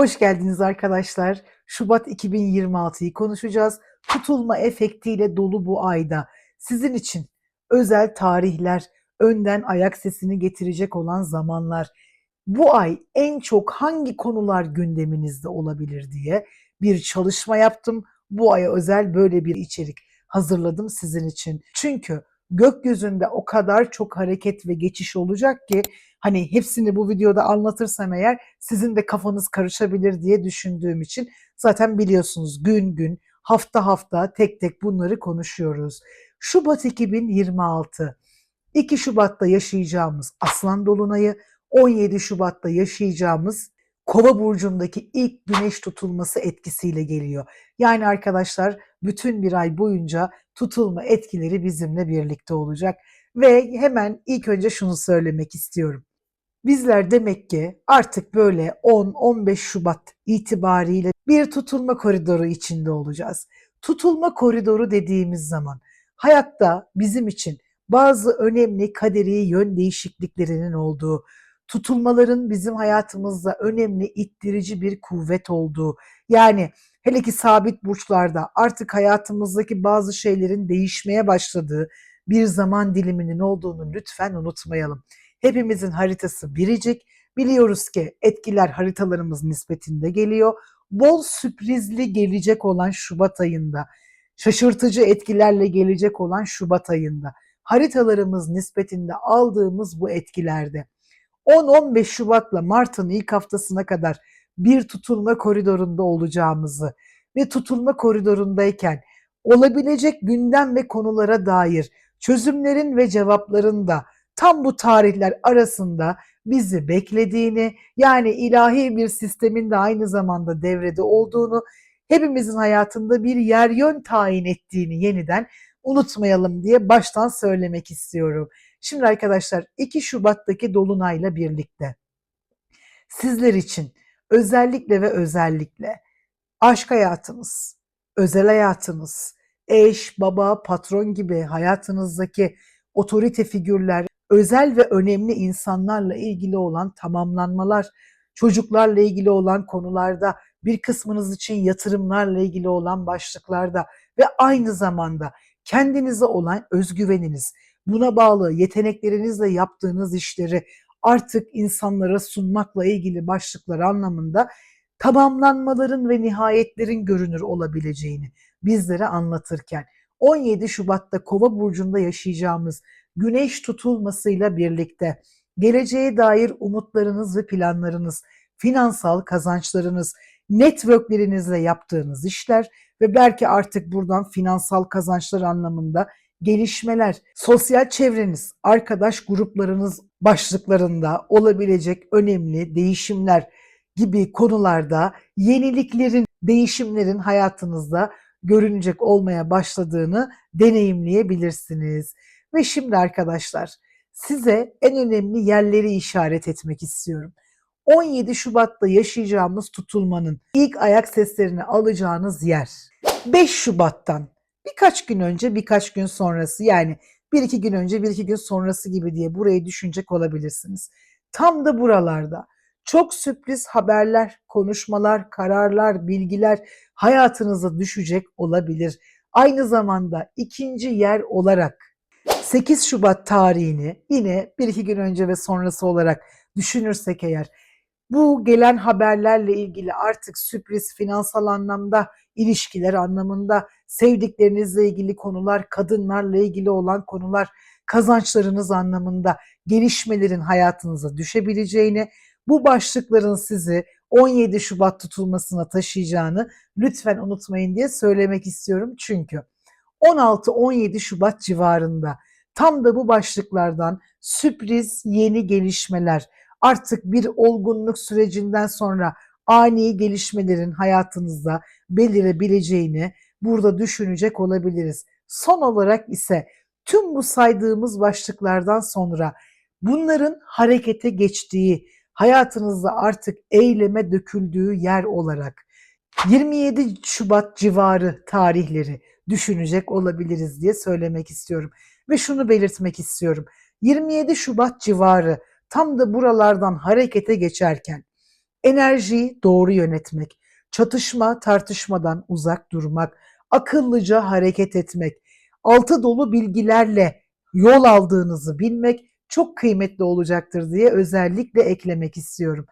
Hoş geldiniz arkadaşlar. Şubat 2026'yı konuşacağız. Tutulma efektiyle dolu bu ayda. Sizin için özel tarihler, önden ayak sesini getirecek olan zamanlar. Bu ay en çok hangi konular gündeminizde olabilir diye bir çalışma yaptım. Bu aya özel böyle bir içerik hazırladım sizin için. Çünkü gökyüzünde o kadar çok hareket ve geçiş olacak ki hani hepsini bu videoda anlatırsam eğer sizin de kafanız karışabilir diye düşündüğüm için zaten biliyorsunuz gün gün hafta hafta tek tek bunları konuşuyoruz. Şubat 2026 2 Şubat'ta yaşayacağımız Aslan Dolunay'ı 17 Şubat'ta yaşayacağımız Kova burcundaki ilk güneş tutulması etkisiyle geliyor. Yani arkadaşlar bütün bir ay boyunca tutulma etkileri bizimle birlikte olacak ve hemen ilk önce şunu söylemek istiyorum. Bizler demek ki artık böyle 10-15 Şubat itibariyle bir tutulma koridoru içinde olacağız. Tutulma koridoru dediğimiz zaman hayatta bizim için bazı önemli kaderi yön değişikliklerinin olduğu, tutulmaların bizim hayatımızda önemli ittirici bir kuvvet olduğu, yani hele ki sabit burçlarda artık hayatımızdaki bazı şeylerin değişmeye başladığı bir zaman diliminin olduğunu lütfen unutmayalım. Hepimizin haritası biricik. Biliyoruz ki etkiler haritalarımız nispetinde geliyor. Bol sürprizli gelecek olan Şubat ayında, şaşırtıcı etkilerle gelecek olan Şubat ayında, haritalarımız nispetinde aldığımız bu etkilerde 10-15 Şubat'la Mart'ın ilk haftasına kadar bir tutulma koridorunda olacağımızı ve tutulma koridorundayken olabilecek gündem ve konulara dair çözümlerin ve cevapların da tam bu tarihler arasında bizi beklediğini yani ilahi bir sistemin de aynı zamanda devrede olduğunu hepimizin hayatında bir yer yön tayin ettiğini yeniden unutmayalım diye baştan söylemek istiyorum. Şimdi arkadaşlar 2 Şubat'taki dolunayla birlikte sizler için özellikle ve özellikle aşk hayatınız, özel hayatınız, eş, baba, patron gibi hayatınızdaki otorite figürler, özel ve önemli insanlarla ilgili olan tamamlanmalar, çocuklarla ilgili olan konularda, bir kısmınız için yatırımlarla ilgili olan başlıklarda ve aynı zamanda kendinize olan özgüveniniz, buna bağlı yeteneklerinizle yaptığınız işleri artık insanlara sunmakla ilgili başlıklar anlamında tamamlanmaların ve nihayetlerin görünür olabileceğini bizlere anlatırken 17 Şubat'ta Kova burcunda yaşayacağımız güneş tutulmasıyla birlikte geleceğe dair umutlarınız ve planlarınız, finansal kazançlarınız, networklerinizle yaptığınız işler ve belki artık buradan finansal kazançlar anlamında gelişmeler, sosyal çevreniz, arkadaş gruplarınız başlıklarında olabilecek önemli değişimler gibi konularda yeniliklerin, değişimlerin hayatınızda görünecek olmaya başladığını deneyimleyebilirsiniz. Ve şimdi arkadaşlar size en önemli yerleri işaret etmek istiyorum. 17 Şubat'ta yaşayacağımız tutulmanın ilk ayak seslerini alacağınız yer 5 Şubat'tan birkaç gün önce birkaç gün sonrası yani bir iki gün önce bir iki gün sonrası gibi diye burayı düşünecek olabilirsiniz. Tam da buralarda çok sürpriz haberler, konuşmalar, kararlar, bilgiler hayatınıza düşecek olabilir. Aynı zamanda ikinci yer olarak 8 Şubat tarihini yine bir iki gün önce ve sonrası olarak düşünürsek eğer bu gelen haberlerle ilgili artık sürpriz finansal anlamda, ilişkiler anlamında, sevdiklerinizle ilgili konular, kadınlarla ilgili olan konular, kazançlarınız anlamında gelişmelerin hayatınıza düşebileceğini, bu başlıkların sizi 17 Şubat tutulmasına taşıyacağını lütfen unutmayın diye söylemek istiyorum. Çünkü 16-17 Şubat civarında tam da bu başlıklardan sürpriz yeni gelişmeler, artık bir olgunluk sürecinden sonra ani gelişmelerin hayatınızda belirebileceğini burada düşünecek olabiliriz. Son olarak ise tüm bu saydığımız başlıklardan sonra bunların harekete geçtiği, hayatınızda artık eyleme döküldüğü yer olarak 27 Şubat civarı tarihleri düşünecek olabiliriz diye söylemek istiyorum. Ve şunu belirtmek istiyorum. 27 Şubat civarı tam da buralardan harekete geçerken Enerjiyi doğru yönetmek, çatışma, tartışmadan uzak durmak, akıllıca hareket etmek, altı dolu bilgilerle yol aldığınızı bilmek çok kıymetli olacaktır diye özellikle eklemek istiyorum.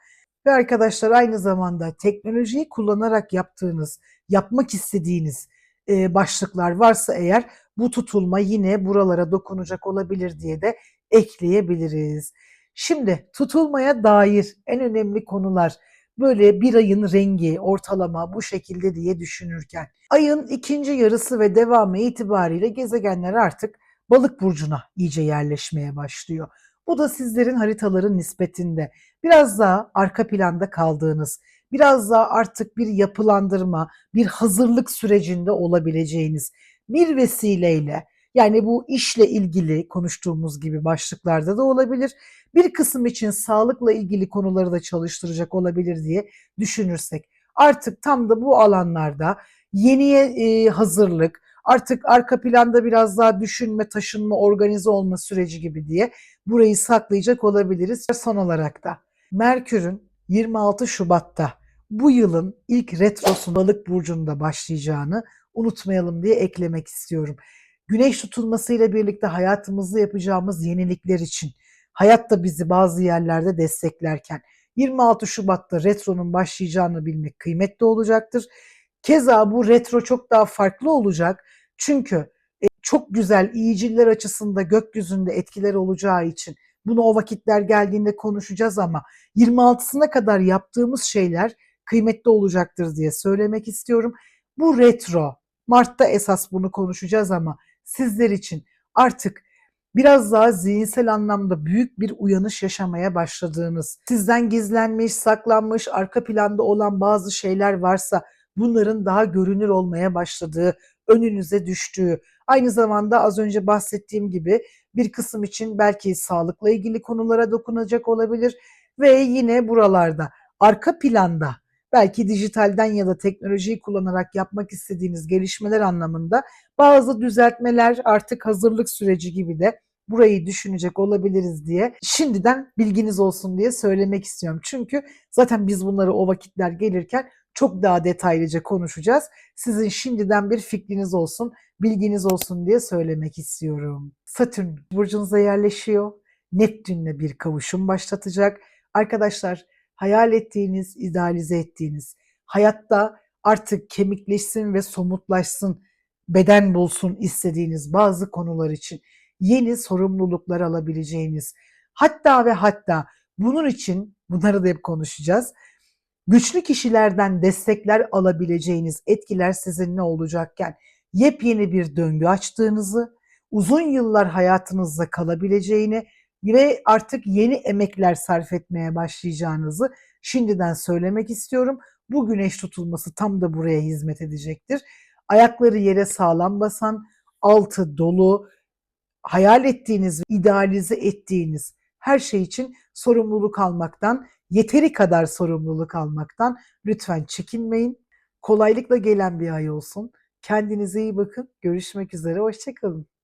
Ve arkadaşlar aynı zamanda teknolojiyi kullanarak yaptığınız, yapmak istediğiniz e, başlıklar varsa eğer bu tutulma yine buralara dokunacak olabilir diye de ekleyebiliriz. Şimdi tutulmaya dair en önemli konular böyle bir ayın rengi ortalama bu şekilde diye düşünürken ayın ikinci yarısı ve devamı itibariyle gezegenler artık balık burcuna iyice yerleşmeye başlıyor. Bu da sizlerin haritaların nispetinde biraz daha arka planda kaldığınız, biraz daha artık bir yapılandırma, bir hazırlık sürecinde olabileceğiniz bir vesileyle yani bu işle ilgili konuştuğumuz gibi başlıklarda da olabilir. Bir kısım için sağlıkla ilgili konuları da çalıştıracak olabilir diye düşünürsek artık tam da bu alanlarda yeniye e, hazırlık, artık arka planda biraz daha düşünme, taşınma, organize olma süreci gibi diye burayı saklayacak olabiliriz. Son olarak da Merkür'ün 26 Şubat'ta bu yılın ilk retrosu balık burcunda başlayacağını unutmayalım diye eklemek istiyorum. Güneş tutulmasıyla birlikte hayatımızda yapacağımız yenilikler için hayat da bizi bazı yerlerde desteklerken 26 Şubat'ta retronun başlayacağını bilmek kıymetli olacaktır. Keza bu retro çok daha farklı olacak. Çünkü e, çok güzel iyiciller açısında gökyüzünde etkiler olacağı için bunu o vakitler geldiğinde konuşacağız ama 26'sına kadar yaptığımız şeyler kıymetli olacaktır diye söylemek istiyorum. Bu retro Mart'ta esas bunu konuşacağız ama sizler için. Artık biraz daha zihinsel anlamda büyük bir uyanış yaşamaya başladığınız, sizden gizlenmiş, saklanmış, arka planda olan bazı şeyler varsa bunların daha görünür olmaya başladığı, önünüze düştüğü, aynı zamanda az önce bahsettiğim gibi bir kısım için belki sağlıkla ilgili konulara dokunacak olabilir ve yine buralarda arka planda belki dijitalden ya da teknolojiyi kullanarak yapmak istediğiniz gelişmeler anlamında bazı düzeltmeler artık hazırlık süreci gibi de burayı düşünecek olabiliriz diye şimdiden bilginiz olsun diye söylemek istiyorum. Çünkü zaten biz bunları o vakitler gelirken çok daha detaylıca konuşacağız. Sizin şimdiden bir fikriniz olsun, bilginiz olsun diye söylemek istiyorum. Satürn burcunuza yerleşiyor. Neptünle bir kavuşum başlatacak. Arkadaşlar hayal ettiğiniz, idealize ettiğiniz, hayatta artık kemikleşsin ve somutlaşsın, beden bulsun istediğiniz bazı konular için yeni sorumluluklar alabileceğiniz, hatta ve hatta bunun için bunları da hep konuşacağız. Güçlü kişilerden destekler alabileceğiniz etkiler sizinle olacakken yepyeni bir döngü açtığınızı, uzun yıllar hayatınızda kalabileceğini ve artık yeni emekler sarf etmeye başlayacağınızı şimdiden söylemek istiyorum. Bu güneş tutulması tam da buraya hizmet edecektir. Ayakları yere sağlam basan, altı dolu, hayal ettiğiniz, idealize ettiğiniz her şey için sorumluluk almaktan, yeteri kadar sorumluluk almaktan lütfen çekinmeyin. Kolaylıkla gelen bir ay olsun. Kendinize iyi bakın. Görüşmek üzere. Hoşçakalın.